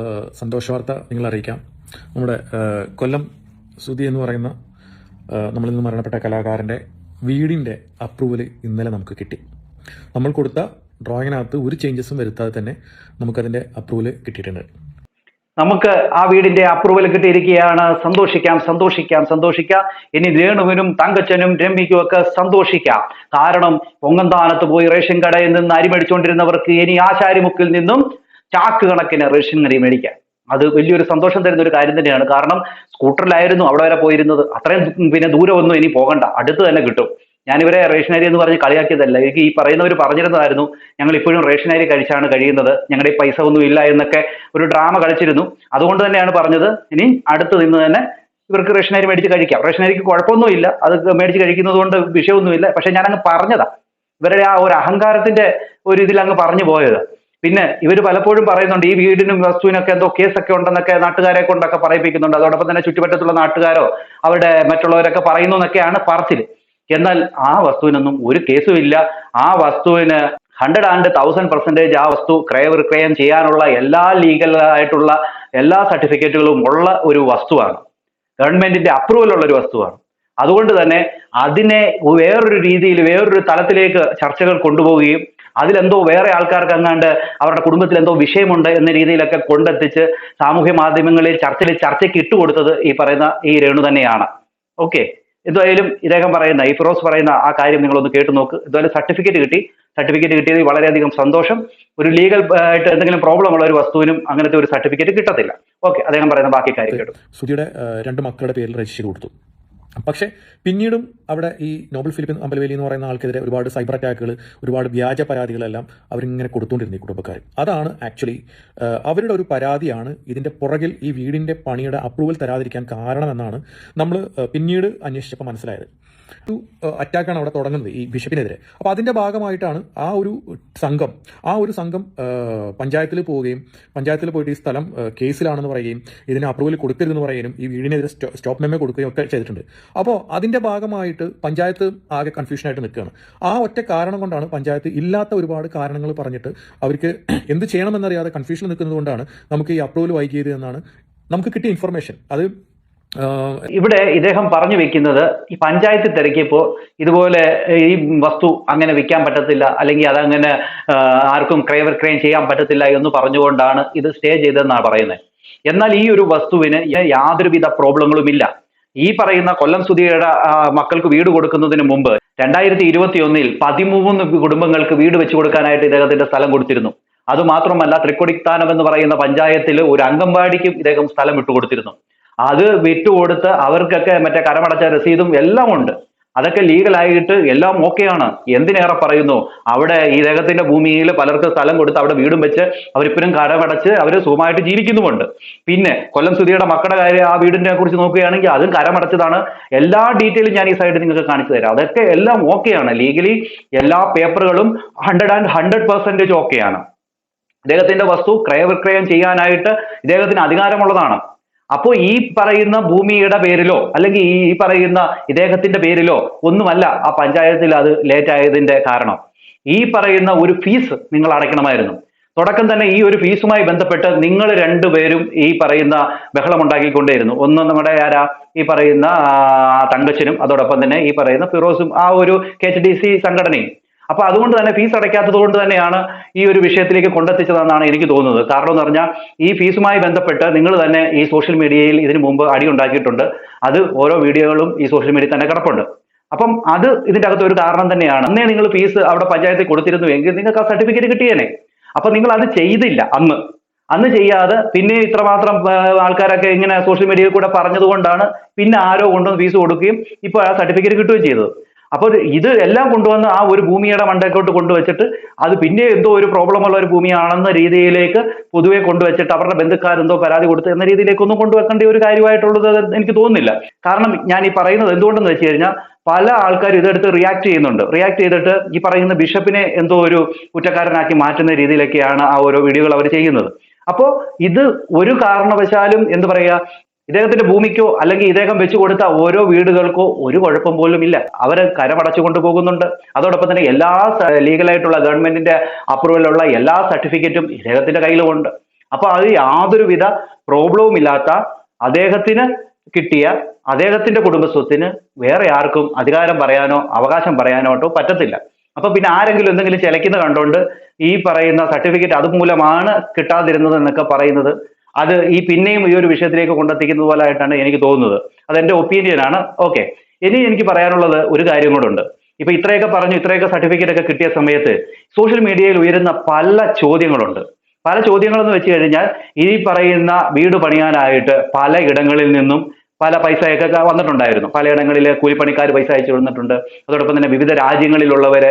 ഏഹ്, നിങ്ങൾ അറിയിക്കാം നമ്മുടെ കൊല്ലം സുധി എന്ന് പറയുന്ന നമ്മളിൽ നിന്ന് മരണപ്പെട്ട കലാകാരന്റെ വീടിന്റെ അപ്രൂവൽ ഇന്നലെ നമുക്ക് കിട്ടി. നമ്മൾ കൊടുത്ത ഡ്രോയിങ്ങിനകത്ത് ഒരു ചേഞ്ചസും വരുത്താതെ തന്നെ നമുക്കതിന്റെ അപ്രൂവൽ കിട്ടിയിട്ടുണ്ട്. നമുക്ക് ആ വീടിന്റെ അപ്രൂവൽ കിട്ടിയിരിക്കുകയാണ്. സന്തോഷിക്കാം സന്തോഷിക്കാം സന്തോഷിക്കാം. ഇനി രേണുവിനും തങ്കച്ചനും രമ്യയ്ക്കും ഒക്കെ സന്തോഷിക്കാം. കാരണം പൊങ്ങന്താനത്ത് പോയി റേഷൻ കടയിൽ നിന്ന് അരിമടിച്ചുകൊണ്ടിരുന്നവർക്ക് ഇനി ആശാരിമുക്കിൽ നിന്നും ചാക്ക് കണക്കിന് റേഷൻ അരി മേടിക്കാൻ. അത് വലിയൊരു സന്തോഷം തരുന്ന ഒരു കാര്യം തന്നെയാണ്. കാരണം സ്കൂട്ടറിലായിരുന്നു അവിടെ വരെ പോയിരുന്നത്. അത്രയും പിന്നെ ദൂരമൊന്നും ഇനി പോകണ്ട. അടുത്ത് തന്നെ കിട്ടും. ഞാനിവരെ റേഷനരി എന്ന് പറഞ്ഞ് കളിയാക്കിയതല്ല. എനിക്ക് ഈ പറയുന്നവർ പറഞ്ഞിരുന്നതായിരുന്നു. ഞങ്ങൾ ഇപ്പോഴും റേഷനരി കഴിച്ചാണ് കഴിയുന്നത്. ഞങ്ങളുടെ പൈസ ഒന്നും ഇല്ല എന്നൊക്കെ ഒരു ഡ്രാമ കളിച്ചിരുന്നു. അതുകൊണ്ട് തന്നെയാണ് പറഞ്ഞത്. ഇനി അടുത്ത് നിന്ന് തന്നെ ഇവർക്ക് റേഷനരി മേടിച്ച് കഴിക്കാം. റേഷനരിക്ക് കുഴപ്പമൊന്നുമില്ല അത് മേടിച്ച് കഴിക്കുന്നത് കൊണ്ട് വിഷയമൊന്നുമില്ല. പക്ഷെ അങ്ങ് പറഞ്ഞതാ. ഇവരുടെ ആ ഒരു അഹങ്കാരത്തിന്റെ ഒരു ഇതിൽ അങ്ങ് പറഞ്ഞു പോയത്. പിന്നെ ഇവർ പലപ്പോഴും പറയുന്നുണ്ട് ഈ വീടിനും വസ്തുവിനൊക്കെ എന്തോ കേസൊക്കെ ഉണ്ടെന്നൊക്കെ നാട്ടുകാരെ കൊണ്ടൊക്കെ പറയിപ്പിക്കുന്നുണ്ട്. അതോടൊപ്പം തന്നെ ചുറ്റുവട്ടത്തുള്ള നാട്ടുകാരോ അവരുടെ മറ്റുള്ളവരൊക്കെ പറയുന്നു എന്നൊക്കെയാണ് പറച്ചിൽ എന്നാൽ ആ വസ്തുവിനൊന്നും ഒരു കേസും ഇല്ല. ആ വസ്തുവിന് ഹൺഡ്രഡ് ആൻഡ് തൗസൻഡ് പെർസെന്റേജ് ആ വസ്തു ക്രയവിക്രയം ചെയ്യാനുള്ള എല്ലാ ലീഗലായിട്ടുള്ള എല്ലാ സർട്ടിഫിക്കറ്റുകളും ഉള്ള ഒരു വസ്തുവാണ്. ഗവൺമെന്റിന്റെ അപ്രൂവൽ ഉള്ള ഒരു വസ്തുവാണ്. അതുകൊണ്ട് തന്നെ അതിനെ വേറൊരു രീതിയിൽ വേറൊരു തലത്തിലേക്ക് ചർച്ചകൾ കൊണ്ടുപോവുകയും അതിലെന്തോ വേറെ ആൾക്കാർക്ക് അങ്ങാണ്ട് അവരുടെ കുടുംബത്തിൽ എന്തോ വിഷയമുണ്ട് എന്ന രീതിയിലൊക്കെ കൊണ്ടെത്തിച്ച് സാമൂഹ്യ മാധ്യമങ്ങളിൽ ചർച്ചയിൽ ചർച്ചയ്ക്ക് ഇട്ടുകൊടുത്തത് ഈ പറയുന്ന ഈ രേണു തന്നെയാണ്. ഓക്കെ എന്തായാലും ഇദ്ദേഹം പറയുന്ന ഈ ഫിറോസ് പറയുന്ന ആ കാര്യം നിങ്ങളൊന്ന് കേട്ടു നോക്ക്. ഇതുപോലെ സർട്ടിഫിക്കറ്റ് കിട്ടി. സർട്ടിഫിക്കറ്റ് കിട്ടിയത് വളരെയധികം സന്തോഷം. ഒരു ലീഗൽ ആയിട്ട് എന്തെങ്കിലും പ്രോബ്ലം ഉള്ള ഒരു വസ്തുവിനും അങ്ങനത്തെ ഒരു സർട്ടിഫിക്കറ്റ് കിട്ടത്തില്ല. ഓക്കെ അദ്ദേഹം പറയുന്ന ബാക്കി കാര്യം കേട്ടു. സുധിയുടെ രണ്ട് മക്കളുടെ പേരിൽ രജിസ്റ്റർ കൊടുത്തു. പക്ഷേ പിന്നീടും അവിടെ ഈ നോബൽ ഫിലിപ്പിൻ അമ്പലവേലി എന്ന് പറയുന്ന ആൾക്കെതിരെ ഒരുപാട് സൈബർ അറ്റാക്കുകൾ ഒരുപാട് വ്യാജ പരാതികളെല്ലാം അവരിങ്ങനെ കൊടുത്തുകൊണ്ടിരുന്നു ഈ കുടുംബക്കാർ അതാണ് ആക്ച്വലി അവരുടെ ഒരു പരാതിയാണ് ഇതിന്റെ പുറകിൽ ഈ വീടിന്റെ പണിയുടെ അപ്രൂവൽ തരാതിരിക്കാൻ കാരണമെന്നാണ് നമ്മൾ പിന്നീട് അന്വേഷിച്ചപ്പോൾ മനസ്സിലായത്. അറ്റാക്കാണ് അവിടെ തുടങ്ങുന്നത് ഈ ബിഷപ്പിനെതിരെ. അപ്പോൾ അതിന്റെ ഭാഗമായിട്ടാണ് ആ ഒരു സംഘം ആ ഒരു സംഘം പഞ്ചായത്തിൽ പോവുകയും പഞ്ചായത്തിൽ പോയിട്ട് ഈ സ്ഥലം കേസിലാണെന്ന് പറയുകയും ഇതിന് അപ്രൂവൽ കൊടുക്കരുതെന്ന് പറയുകയും ഈ വീടിനെതിരെ സ്റ്റോപ്പ് മെമ്മോ കൊടുക്കുകയും ഒക്കെ ചെയ്തിട്ടുണ്ട്. അപ്പോൾ അതിന്റെ ഭാഗമായിട്ട് പഞ്ചായത്ത് ആകെ കൺഫ്യൂഷനായിട്ട് നിൽക്കുകയാണ്. ആ ഒറ്റ കാരണം കൊണ്ടാണ് പഞ്ചായത്ത് ഇല്ലാത്ത ഒരുപാട് കാരണങ്ങൾ പറഞ്ഞിട്ട് അവർക്ക് എന്ത് ചെയ്യണമെന്നറിയാതെ കൺഫ്യൂഷൻ നിൽക്കുന്നത് കൊണ്ടാണ് നമുക്ക് ഈ അപ്രൂവൽ വൈകിയത് എന്നാണ് നമുക്ക് കിട്ടിയ ഇൻഫർമേഷൻ അത് ഇവിടെ ഇദ്ദേഹം പറഞ്ഞു വെക്കുന്നത് ഈ പഞ്ചായത്ത് തിരക്കിയപ്പോൾ ഇതുപോലെ ഈ വസ്തു അങ്ങനെ വിൽക്കാൻ പറ്റത്തില്ല അല്ലെങ്കിൽ അതങ്ങനെ ആർക്കും ക്രയവിക്രയം ചെയ്യാൻ പറ്റത്തില്ല എന്ന് പറഞ്ഞുകൊണ്ടാണ് ഇത് സ്റ്റേ ചെയ്തതെന്നാണ് പറയുന്നത്. എന്നാൽ ഈ ഒരു വസ്തുവിന് യാതൊരുവിധ പ്രോബ്ലങ്ങളും ഇല്ല ഈ പറയുന്ന കൊല്ലം സുധിയുടെ മക്കൾക്ക് വീട് കൊടുക്കുന്നതിന് മുമ്പ് രണ്ടായിരത്തി ഇരുപത്തി ഒന്നിൽ പതിമൂന്ന് കുടുംബങ്ങൾക്ക് വീട് വെച്ചു കൊടുക്കാനായിട്ട് ഇദ്ദേഹത്തിന്റെ സ്ഥലം കൊടുത്തിരുന്നു. അതുമാത്രമല്ല തൃക്കൊടിത്താനം എന്ന് പറയുന്ന പഞ്ചായത്തിൽ ഒരു അംഗൻവാടിക്കും ഇദ്ദേഹം സ്ഥലം വിട്ടുകൊടുത്തിരുന്നു അത് വിട്ടുകൊടുത്ത് അവർക്കൊക്കെ മറ്റേ കരമടച്ച രസീതും എല്ലാം ഉണ്ട്. അതൊക്കെ ലീഗലായിട്ട് എല്ലാം ഓക്കെയാണ് എന്തിനേറെ പറയുന്നു? അവിടെ ഈ രേഖത്തിന്റെ ഭൂമിയിൽ പലർക്ക് സ്ഥലം കൊടുത്ത് അവിടെ വീടും വെച്ച് അവരിപ്പോഴും കരമടച്ച് അവർ സുഖമായിട്ട് ജീവിക്കുന്നുമുണ്ട്. പിന്നെ കൊല്ലം സുധിയുടെ മക്കളുടെ കാര്യം ആ വീടിനെ കുറിച്ച് നോക്കുകയാണെങ്കിൽ അതും കരമടച്ചതാണ്. എല്ലാ ഡീറ്റെയിലും ഞാൻ ഈ സൈഡിൽ നിങ്ങൾക്ക് കാണിച്ചു തരാം. അതൊക്കെ എല്ലാം ഓക്കെയാണ് ലീഗലി എല്ലാ പേപ്പറുകളും ഹൺഡ്രഡ് ആൻഡ് ഹൺഡ്രഡ് പെർസെന്റേജ് ഓക്കെയാണ് ഇദ്ദേഹത്തിന്റെ വസ്തു ക്രയവിക്രയം ചെയ്യാനായിട്ട് ഇദ്ദേഹത്തിന് അധികാരമുള്ളതാണ്. അപ്പോൾ ഈ പറയുന്ന ഭൂമിയുടെ പേരിലോ അല്ലെങ്കിൽ ഈ പറയുന്ന ഇദ്ദേഹത്തിന്റെ പേരിലോ ഒന്നുമല്ല ആ പഞ്ചായത്തിൽ അത് ലേറ്റ് ആയതിന്റെ കാരണം. ഈ പറയുന്ന ഒരു ഫീസ് നിങ്ങൾ അടയ്ക്കണമായിരുന്നു. തുടക്കം തന്നെ ഈ ഒരു ഫീസുമായി ബന്ധപ്പെട്ട് നിങ്ങൾ രണ്ടുപേരും ഈ പറയുന്ന ബഹളം ഉണ്ടാക്കിക്കൊണ്ടേയിരുന്നു. ഒന്ന് നമ്മുടെ ആരാ? ഈ പറയുന്ന തങ്കച്ചനും അതോടൊപ്പം തന്നെ ഈ പറയുന്ന ഫിറോസും ആ ഒരു കെ എച്ച് ഡി സി സംഘടനയും. അപ്പൊ അതുകൊണ്ട് തന്നെ ഫീസ് അടയ്ക്കാത്തത് കൊണ്ട് തന്നെയാണ് ഈ ഒരു വിഷയത്തിലേക്ക് കൊണ്ടെത്തിച്ചതെന്നാണ് എനിക്ക് തോന്നുന്നത്. കാരണം എന്ന് പറഞ്ഞാൽ ഈ ഫീസുമായി ബന്ധപ്പെട്ട് നിങ്ങൾ തന്നെ ഈ സോഷ്യൽ മീഡിയയിൽ ഇതിനു മുമ്പ് അടി ഉണ്ടാക്കിയിട്ടുണ്ട്. അത് ഓരോ വീഡിയോകളും ഈ സോഷ്യൽ മീഡിയയിൽ തന്നെ കിടപ്പുണ്ട്. അപ്പം അത് ഇതിന്റെ അകത്ത് ഒരു കാരണം തന്നെയാണ്. അന്നേ നിങ്ങൾ ഫീസ് അവിടെ പഞ്ചായത്തിൽ കൊടുത്തിരുന്നു എങ്കിൽ നിങ്ങൾക്ക് ആ സർട്ടിഫിക്കറ്റ് കിട്ടിയേനെ. അപ്പൊ നിങ്ങൾ അത് ചെയ്തില്ല അന്ന്. അന്ന് ചെയ്യാതെ പിന്നെ ഇത്രമാത്രം ആൾക്കാരൊക്കെ ഇങ്ങനെ സോഷ്യൽ മീഡിയയിൽ കൂടെ പറഞ്ഞതുകൊണ്ടാണ് പിന്നെ ആരോ കൊണ്ടുവന്ന് ഫീസ് കൊടുക്കുകയും ഇപ്പോൾ ആ സർട്ടിഫിക്കറ്റ് കിട്ടുകയും ചെയ്തത്. അപ്പോൾ ഇത് എല്ലാം കൊണ്ടുവന്ന് ആ ഒരു ഭൂമിയുടെ മണ്ടക്കോട്ട് കൊണ്ടുവച്ചിട്ട് അത് പിന്നെ എന്തോ ഒരു പ്രോബ്ലം ഉള്ള ഒരു ഭൂമിയാണെന്ന രീതിയിലേക്ക് പൊതുവെ കൊണ്ടുവച്ചിട്ട് അവരുടെ ബന്ധുക്കാരെന്തോ പരാതി കൊടുത്ത് എന്ന രീതിയിലേക്കൊന്നും കൊണ്ടുവെക്കേണ്ട ഒരു കാര്യമായിട്ടുള്ളത് എനിക്ക് തോന്നുന്നില്ല. കാരണം ഞാൻ ഈ പറയുന്നത് എന്തുകൊണ്ടെന്ന് വെച്ച് കഴിഞ്ഞാൽ പല ആൾക്കാർ ഇതെടുത്ത് റിയാക്ട് ചെയ്യുന്നുണ്ട്. റിയാക്ട് ചെയ്തിട്ട് ഈ പറയുന്ന ബിഷപ്പിനെ എന്തോ ഒരു കുറ്റക്കാരനാക്കി മാറ്റുന്ന രീതിയിലൊക്കെയാണ് ആ ഓരോ വീഡിയോകൾ അവർ ചെയ്യുന്നത്. അപ്പോൾ ഇത് ഒരു കാരണവശാലും എന്ത് പറയുക ഇദ്ദേഹത്തിന്റെ ഭൂമിക്കോ അല്ലെങ്കിൽ ഇദ്ദേഹം വെച്ചു കൊടുത്ത ഓരോ വീടുകൾക്കോ ഒരു കുഴപ്പം പോലും ഇല്ല. അവർ കരമടച്ചു കൊണ്ടുപോകുന്നുണ്ട്. അതോടൊപ്പം തന്നെ എല്ലാ ലീഗലായിട്ടുള്ള ഗവൺമെന്റിന്റെ അപ്രൂവലുള്ള എല്ലാ സർട്ടിഫിക്കറ്റും ഇദ്ദേഹത്തിന്റെ കയ്യിലുമുണ്ട്. അപ്പൊ അത് യാതൊരുവിധ പ്രോബ്ലവും ഇല്ലാത്ത അദ്ദേഹത്തിന് കിട്ടിയ അദ്ദേഹത്തിന്റെ കുടുംബസ്വത്തിന് വേറെ ആർക്കും അധികാരം പറയാനോ അവകാശം പറയാനോട്ടോ പറ്റത്തില്ല. അപ്പൊ പിന്നെ ആരെങ്കിലും എന്തെങ്കിലും ചിലയ്ക്കുന്ന കണ്ടുകൊണ്ട് ഈ പറയുന്ന സർട്ടിഫിക്കറ്റ് അതുമൂലമാണ് കിട്ടാതിരുന്നത് എന്നൊക്കെ പറയുന്നത് അത് ഈ പിന്നെയും ഈ ഒരു വിഷയത്തിലേക്ക് കൊണ്ടെത്തിക്കുന്നത് പോലെ ആയിട്ടാണ് എനിക്ക് തോന്നുന്നത്. അതെന്റെ ഒപ്പീനിയൻ ആണ്. ഓക്കെ ഇനി എനിക്ക് പറയാനുള്ളത് ഒരു കാര്യം കൂടെ ഇപ്പൊ ഇത്രയൊക്കെ പറഞ്ഞു ഇത്രയൊക്കെ സർട്ടിഫിക്കറ്റ് ഒക്കെ കിട്ടിയ സമയത്ത് സോഷ്യൽ മീഡിയയിൽ ഉയരുന്ന പല ചോദ്യങ്ങളുണ്ട്. പല ചോദ്യങ്ങളെന്ന് വെച്ച് കഴിഞ്ഞാൽ ഈ പറയുന്ന വീട് പണിയാനായിട്ട് പല ഇടങ്ങളിൽ നിന്നും പല പൈസയൊക്കെ വന്നിട്ടുണ്ടായിരുന്നു. പലയിടങ്ങളിൽ കൂലിപ്പണിക്കാർ പൈസ അയച്ചു കൊടുത്തിട്ടുണ്ട് അതോടൊപ്പം തന്നെ വിവിധ രാജ്യങ്ങളിലുള്ളവര്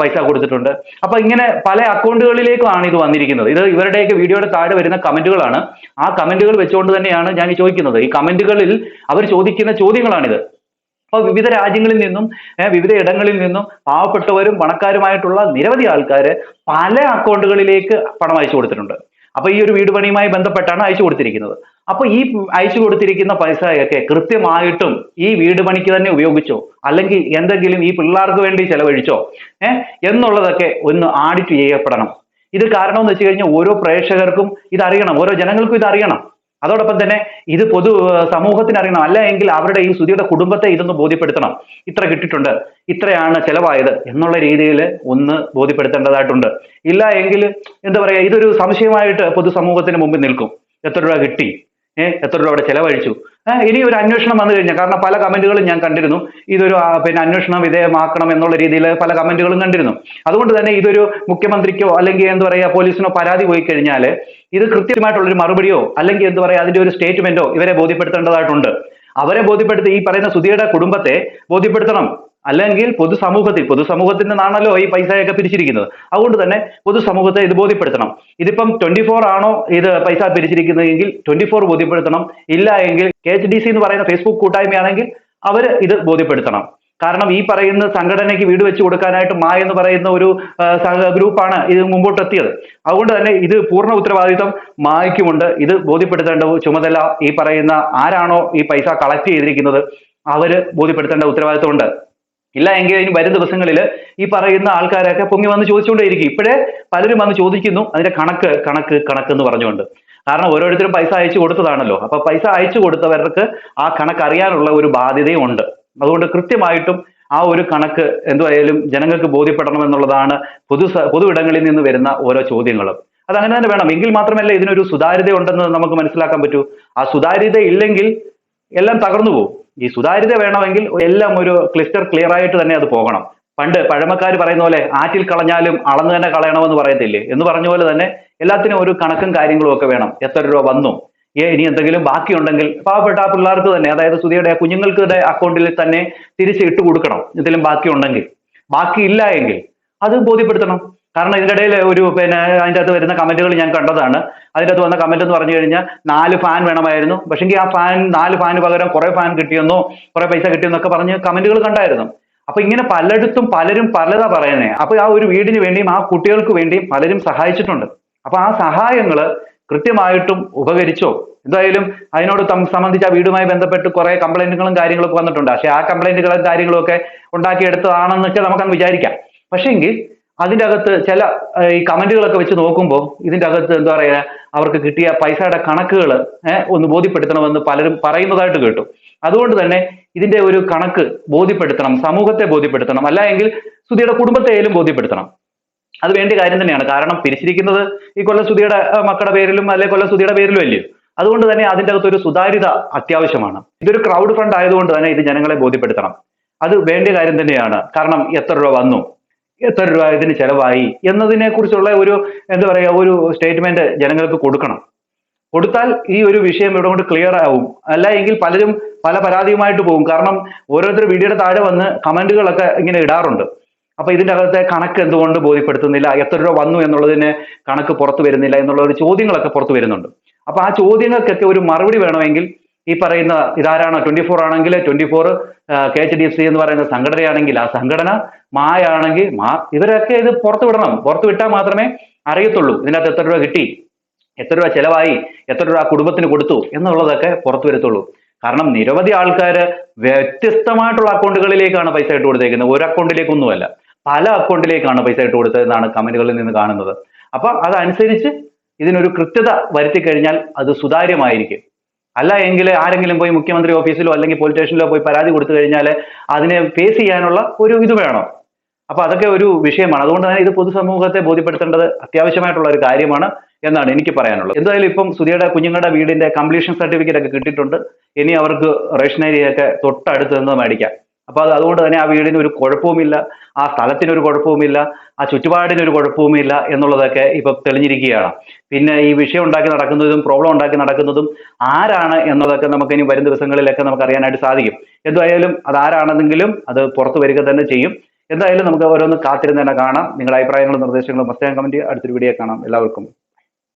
പൈസ കൊടുത്തിട്ടുണ്ട്. അപ്പൊ ഇങ്ങനെ പല അക്കൗണ്ടുകളിലേക്കാണ് ഇത് വന്നിരിക്കുന്നത്. ഇത് ഇവരുടെയൊക്കെ വീഡിയോയുടെ താഴെ വരുന്ന കമന്റുകളാണ്. ആ കമന്റുകൾ വെച്ചുകൊണ്ട് തന്നെയാണ് ഞാൻ ചോദിക്കുന്നത്. ഈ കമന്റുകളിൽ അവർ ചോദിക്കുന്ന ചോദ്യങ്ങളാണിത്. അപ്പോൾ വിവിധ രാജ്യങ്ങളിൽ നിന്നും വിവിധ ഇടങ്ങളിൽ നിന്നും പാവപ്പെട്ടവരും പണക്കാരുമായിട്ടുള്ള നിരവധി ആൾക്കാർ പല അക്കൗണ്ടുകളിലേക്ക് പണം അയച്ചു കൊടുത്തിട്ടുണ്ട്. അപ്പൊ ഈ ഒരു വീട് പണിയുമായി ബന്ധപ്പെട്ടാണ് അയച്ചു കൊടുത്തിരിക്കുന്നത്. അപ്പൊ ഈ അയച്ചു കൊടുത്തിരിക്കുന്ന പൈസയൊക്കെ കൃത്യമായിട്ടും ഈ വീട് പണിക്ക് തന്നെ ഉപയോഗിച്ചോ? അല്ലെങ്കിൽ എന്തെങ്കിലും ഈ പിള്ളേർക്ക് വേണ്ടി ചെലവഴിച്ചോ? ഏഹ് എന്നുള്ളതൊക്കെ ഒന്ന് ആഡിറ്റ് ചെയ്യപ്പെടണം. ഇത് കാരണം എന്ന് വെച്ച് കഴിഞ്ഞാൽ ഓരോ പ്രേക്ഷകർക്കും ഇത് അറിയണം ഓരോ ജനങ്ങൾക്കും ഇത് അറിയണം അതോടൊപ്പം തന്നെ ഇത് പൊതു സമൂഹത്തിന് അറിയണം. അല്ല എങ്കിൽ അവരുടെ ഈ സുധിയുടെ കുടുംബത്തെ ഇതൊന്ന് ബോധ്യപ്പെടുത്തണം. ഇത്ര കിട്ടിയിട്ടുണ്ട്. ഇത്രയാണ് ചെലവായത് എന്നുള്ള രീതിയിൽ ഒന്ന് ബോധ്യപ്പെടുത്തേണ്ടതായിട്ടുണ്ട്. ഇല്ല എങ്കിൽ എന്താ പറയാ ഇതൊരു സംശയമായിട്ട് പൊതുസമൂഹത്തിന് മുമ്പിൽ നിൽക്കും. എത്ര രൂപ കിട്ടി? ഏഹ് എത്ര രൂപ അവിടെ ചെലവഴിച്ചു? ഇനി ഒരു അന്വേഷണം വന്നു കഴിഞ്ഞാൽ കാരണം പല കമന്റുകളും ഞാൻ കണ്ടിരുന്നു. ഇതൊരു പിന്നെ അന്വേഷണം വിധേയമാക്കണം എന്നുള്ള രീതിയിൽ പല കമന്റുകളും കണ്ടിരുന്നു. അതുകൊണ്ട് തന്നെ ഇതൊരു മുഖ്യമന്ത്രിക്കോ അല്ലെങ്കിൽ എന്താ പറയാ പോലീസിനോ പരാതി പോയി കഴിഞ്ഞാൽ ഇത് കൃത്യമായിട്ടുള്ളൊരു മറുപടിയോ അല്ലെങ്കിൽ എന്താ പറയാ അതിന്റെ ഒരു സ്റ്റേറ്റ്മെന്റോ ഇവരെ ബോധ്യപ്പെടുത്തേണ്ടതായിട്ടുണ്ട്. അവരെ ബോധ്യപ്പെടുത്തി ഈ പറയുന്ന സുധിയുടെ കുടുംബത്തെ ബോധ്യപ്പെടുത്തണം. അല്ലെങ്കിൽ പൊതുസമൂഹത്തിൽ പൊതുസമൂഹത്തിൽ നാണല്ലോ ഈ പൈസയൊക്കെ പിരിച്ചിരിക്കുന്നത്. അതുകൊണ്ട് തന്നെ പൊതുസമൂഹത്തെ ഇത് ബോധ്യപ്പെടുത്തണം. ഇതിപ്പം ട്വന്റി ഫോർ ആണോ ഇത് പൈസ പിരിച്ചിരിക്കുന്നതെങ്കിൽ ട്വന്റി ഫോർ ബോധ്യപ്പെടുത്തണം. ഇല്ല എങ്കിൽ കെ എച്ച് ഡി സി എന്ന് പറയുന്ന ഫേസ്ബുക്ക് കൂട്ടായ്മയാണെങ്കിൽ അവർ ഇത് ബോധ്യപ്പെടുത്തണം. കാരണം ഈ പറയുന്ന സംഘടനയ്ക്ക് വീട് വെച്ച് കൊടുക്കാനായിട്ട് മാ എന്ന് പറയുന്ന ഒരു ഗ്രൂപ്പാണ് ഇത് മുമ്പോട്ട് എത്തിയത് അതുകൊണ്ട് തന്നെ ഇത് പൂർണ ഉത്തരവാദിത്വം മായ്ക്കുമുണ്ട്. ഇത് ബോധ്യപ്പെടുത്തേണ്ട ചുമതല ഈ പറയുന്ന ആരാണോ ഈ പൈസ കളക്ട് ചെയ്തിരിക്കുന്നത് അവർ ബോധ്യപ്പെടുത്തേണ്ട ഉത്തരവാദിത്വമുണ്ട്. ഇല്ല എങ്കിൽ ഇനി വരും ദിവസങ്ങളിൽ ഈ പറയുന്ന ആൾക്കാരൊക്കെ പൊങ്ങി വന്ന് ചോദിച്ചുകൊണ്ടേയിരിക്കും. ഇപ്പോഴേ പലരും വന്ന് ചോദിക്കുന്നു അതിന്റെ കണക്ക് കണക്ക് കണക്ക് എന്ന് പറഞ്ഞുകൊണ്ട്. കാരണം ഓരോരുത്തരും പൈസ അയച്ചു കൊടുത്തതാണല്ലോ. അപ്പൊ പൈസ അയച്ചു കൊടുത്തവർക്ക് ആ കണക്ക് അറിയാനുള്ള ഒരു ബാധ്യതയും ഉണ്ട് അതുകൊണ്ട് കൃത്യമായിട്ടും ആ ഒരു കണക്ക് എന്തുവായാലും ജനങ്ങൾക്ക് ബോധ്യപ്പെടണം എന്നുള്ളതാണ് പൊതു പൊതുവിടങ്ങളിൽ നിന്ന് വരുന്ന ഓരോ ചോദ്യങ്ങളും. അത് അങ്ങനെ തന്നെ വേണം. എങ്കിൽ മാത്രമല്ല ഇതിനൊരു സുതാര്യത ഉണ്ടെന്ന് നമുക്ക് മനസ്സിലാക്കാൻ പറ്റൂ. ആ സുതാര്യത ഇല്ലെങ്കിൽ എല്ലാം തകർന്നു പോകും ഈ സുതാര്യത വേണമെങ്കിൽ എല്ലാം ഒരു ക്ലിസ്റ്റർ ക്ലിയർ ആയിട്ട് തന്നെ അത് പോകണം. പണ്ട് പഴമക്കാർ പറയുന്ന പോലെ ആറ്റിൽ കളഞ്ഞാലും അളന്ന് തന്നെ കളയണമെന്ന് പറയത്തില്ലേ? എന്ന് പറഞ്ഞ പോലെ തന്നെ എല്ലാത്തിനും ഒരു കണക്കും കാര്യങ്ങളും ഒക്കെ വേണം. എത്ര രൂപ വന്നു? ഇനി എന്തെങ്കിലും ബാക്കിയുണ്ടെങ്കിൽ പാവപ്പെട്ട ആ പിള്ളേർക്ക് തന്നെ അതായത് സുധിയുടെ കുഞ്ഞുങ്ങൾക്ക് അക്കൗണ്ടിൽ തന്നെ തിരിച്ച് ഇട്ട് കൊടുക്കണം എന്തെങ്കിലും ബാക്കിയുണ്ടെങ്കിൽ. ബാക്കിയില്ല എങ്കിൽ അത് ബോധ്യപ്പെടുത്തണം. കാരണം ഇതിന്റെ ഇടയിൽ ഒരു പിന്നെ അതിന്റെ അകത്ത് വരുന്ന കമന്റുകൾ ഞാൻ കണ്ടതാണ്. അതിന്റെ അകത്ത് വന്ന കമന്റ് എന്ന് പറഞ്ഞു കഴിഞ്ഞാൽ നാല് ഫാൻ വേണമായിരുന്നു. പക്ഷെങ്കിൽ ആ ഫാൻ നാല് ഫാന് പകരം കുറേ ഫാൻ കിട്ടിയെന്നോ കുറേ പൈസ കിട്ടിയെന്നൊക്കെ പറഞ്ഞ് കമന്റുകൾ കണ്ടായിരുന്നു. അപ്പൊ ഇങ്ങനെ പലയിടത്തും പലരും പലതാ പറയുന്നത് അപ്പൊ ആ ഒരു വീടിന് വേണ്ടിയും ആ കുട്ടികൾക്ക് വേണ്ടിയും പലരും സഹായിച്ചിട്ടുണ്ട്. അപ്പൊ ആ സഹായങ്ങൾ കൃത്യമായിട്ടും ഉപകരിച്ചോ? എന്തായാലും അതിനോട് സംബന്ധിച്ച ആ വീടുമായി ബന്ധപ്പെട്ട് കുറെ കംപ്ലൈന്റുകളും കാര്യങ്ങളൊക്കെ വന്നിട്ടുണ്ട്. പക്ഷെ ആ കംപ്ലൈന്റുകളും കാര്യങ്ങളും ഒക്കെ ഉണ്ടാക്കിയെടുത്തതാണെന്നൊക്കെ നമുക്കങ്ങ് വിചാരിക്കാം. പക്ഷേങ്കിൽ അതിന്റെ അകത്ത് ചില ഈ കമന്റുകളൊക്കെ വെച്ച് നോക്കുമ്പോൾ ഇതിന്റെ അകത്ത് എന്താ പറയുക അവർക്ക് കിട്ടിയ പൈസയുടെ കണക്കുകൾ ഒന്ന് ബോധ്യപ്പെടുത്തണമെന്ന് പലരും പറയുന്നതായിട്ട് കേട്ടു. അതുകൊണ്ട് തന്നെ ഇതിന്റെ ഒരു കണക്ക് ബോധ്യപ്പെടുത്തണം സമൂഹത്തെ ബോധ്യപ്പെടുത്തണം. അല്ല എങ്കിൽ സുധിയുടെ കുടുംബത്തെയാലും ബോധ്യപ്പെടുത്തണം. അത് വേണ്ട കാര്യം തന്നെയാണ്. കാരണം പിരിച്ചിരിക്കുന്നത് ഈ കൊല്ലസ്തുതിയുടെ മക്കളുടെ പേരിലും അല്ലെ കൊല്ലസ്തുതിയുടെ പേരിലും അല്ലയോ അതുകൊണ്ട് തന്നെ അതിന്റെ അകത്ത് ഒരു സുതാര്യത അത്യാവശ്യമാണ്. ഇതൊരു ക്രൗഡ് ഫണ്ട് ആയതുകൊണ്ട് തന്നെ ഇത് ജനങ്ങളെ ബോധ്യപ്പെടുത്തണം. അത് വേണ്ട കാര്യം തന്നെയാണ്. കാരണം എത്ര രൂപ വന്നു? എത്ര രൂപ ഇതിന് ചെലവായി? എന്നതിനെ കുറിച്ചുള്ള ഒരു എന്താ പറയുക ഒരു സ്റ്റേറ്റ്മെന്റ് ജനങ്ങൾക്ക് കൊടുക്കണം. കൊടുത്താൽ ഈ ഒരു വിഷയം ഇവിടെ കൊണ്ട് ക്ലിയർ ആവും. അല്ല എങ്കിൽ പലരും പല പരാതിയുമായിട്ട് പോകും. കാരണം ഓരോരുത്തർ വീഡിയോയുടെ താഴെ വന്ന് കമന്റുകളൊക്കെ ഇങ്ങനെ ഇടാറുണ്ട്. അപ്പൊ ഇതിന്റെ അകത്തെ കണക്ക് എന്തുകൊണ്ട് ബോധ്യപ്പെടുത്തുന്നില്ല? എത്ര രൂപ വന്നു എന്നുള്ളതിന് കണക്ക് പുറത്തു വരുന്നില്ല എന്നുള്ള ഒരു ചോദ്യങ്ങളൊക്കെ പുറത്തു വരുന്നുണ്ട്. അപ്പൊ ആ ചോദ്യങ്ങൾക്കൊക്കെ ഒരു മറുപടി വേണമെങ്കിൽ ഈ പറയുന്ന ഇതാരാണോ? ട്വന്റി ഫോർ ആണെങ്കിൽ twenty four K H D C എന്ന് പറയുന്ന സംഘടനയാണെങ്കിൽ ആ സംഘടന മായാണെങ്കിൽ മാ ഇവരൊക്കെ ഇത് പുറത്തു വിടണം. പുറത്തു വിട്ടാൽ മാത്രമേ അറിയത്തുള്ളൂ ഇതിനകത്ത് എത്ര രൂപ കിട്ടി എത്ര രൂപ ചെലവായി എത്ര രൂപ കുടുംബത്തിന് കൊടുത്തു എന്നുള്ളതൊക്കെ പുറത്തു വരത്തുള്ളൂ. കാരണം നിരവധി ആൾക്കാർ വ്യത്യസ്തമായിട്ടുള്ള അക്കൗണ്ടുകളിലേക്കാണ് പൈസ ഇട്ട് കൊടുത്തേക്കുന്നത്. ഒരു അക്കൗണ്ടിലേക്കൊന്നുമല്ല. പല അക്കൗണ്ടിലേക്കാണ് പൈസ ഇട്ട് കൊടുത്തതെന്നാണ് കമന്റുകളിൽ നിന്ന് കാണുന്നത്. അപ്പൊ അതനുസരിച്ച് ഇതിനൊരു കൃത്യത വരുത്തി കഴിഞ്ഞാൽ അത് സുതാര്യമായിരിക്കും. അല്ല എങ്കിൽ ആരെങ്കിലും പോയി മുഖ്യമന്ത്രി ഓഫീസിലോ അല്ലെങ്കിൽ പോലീസ് സ്റ്റേഷനിലോ പോയി പരാതി കൊടുത്തു കഴിഞ്ഞാൽ അതിനെ ഫേസ് ചെയ്യാനുള്ള ഒരു ഇത് വേണം. അപ്പൊ അതൊക്കെ ഒരു വിഷയമാണ്. അതുകൊണ്ട് തന്നെ ഇത് പൊതുസമൂഹത്തെ ബോധ്യപ്പെടുത്തേണ്ടത് അത്യാവശ്യമായിട്ടുള്ള ഒരു കാര്യമാണ് എന്നാണ് എനിക്ക് പറയാനുള്ളത്. എന്തായാലും ഇപ്പം സുധിയുടെ കുഞ്ഞുങ്ങളുടെ വീടിന്റെ കംപ്ലീഷൻ സർട്ടിഫിക്കറ്റ് ഒക്കെ കിട്ടിയിട്ടുണ്ട്. ഇനി അവർക്ക് റേഷൻ ഒക്കെ തൊട്ടടുത്ത് നിന്ന് മേടിക്കാം. അപ്പൊ അത് അതുകൊണ്ട് തന്നെ ആ വീടിന് ഒരു കുഴപ്പവുമില്ല ആ സ്ഥലത്തിന് ഒരു കുഴപ്പവുമില്ല ആ ചുറ്റുപാടിന് ഒരു കുഴപ്പവുമില്ല എന്നുള്ളതൊക്കെ ഇപ്പൊ തെളിഞ്ഞിരിക്കുകയാണ്. പിന്നെ ഈ വിഷയം ഉണ്ടാക്കി നടക്കുന്നതും പ്രോബ്ലം ഉണ്ടാക്കി നടക്കുന്നതും ആരാണ് എന്നതൊക്കെ നമുക്ക് ഇനി വരും ദിവസങ്ങളിലൊക്കെ നമുക്ക് അറിയാനായിട്ട് സാധിക്കും. എന്തായാലും അത് ആരാണെന്നെങ്കിലും അത് പുറത്തു വരിക തന്നെ ചെയ്യും. എന്തായാലും നമുക്ക് ഓരോന്ന് കാത്തിരുന്ന് തന്നെ കാണാം. നിങ്ങളുടെ അഭിപ്രായങ്ങളും നിർദ്ദേശങ്ങളും മസ്തകം കമന്റ് അടുത്തൊരു വീഡിയോ കാണാം. എല്ലാവർക്കും.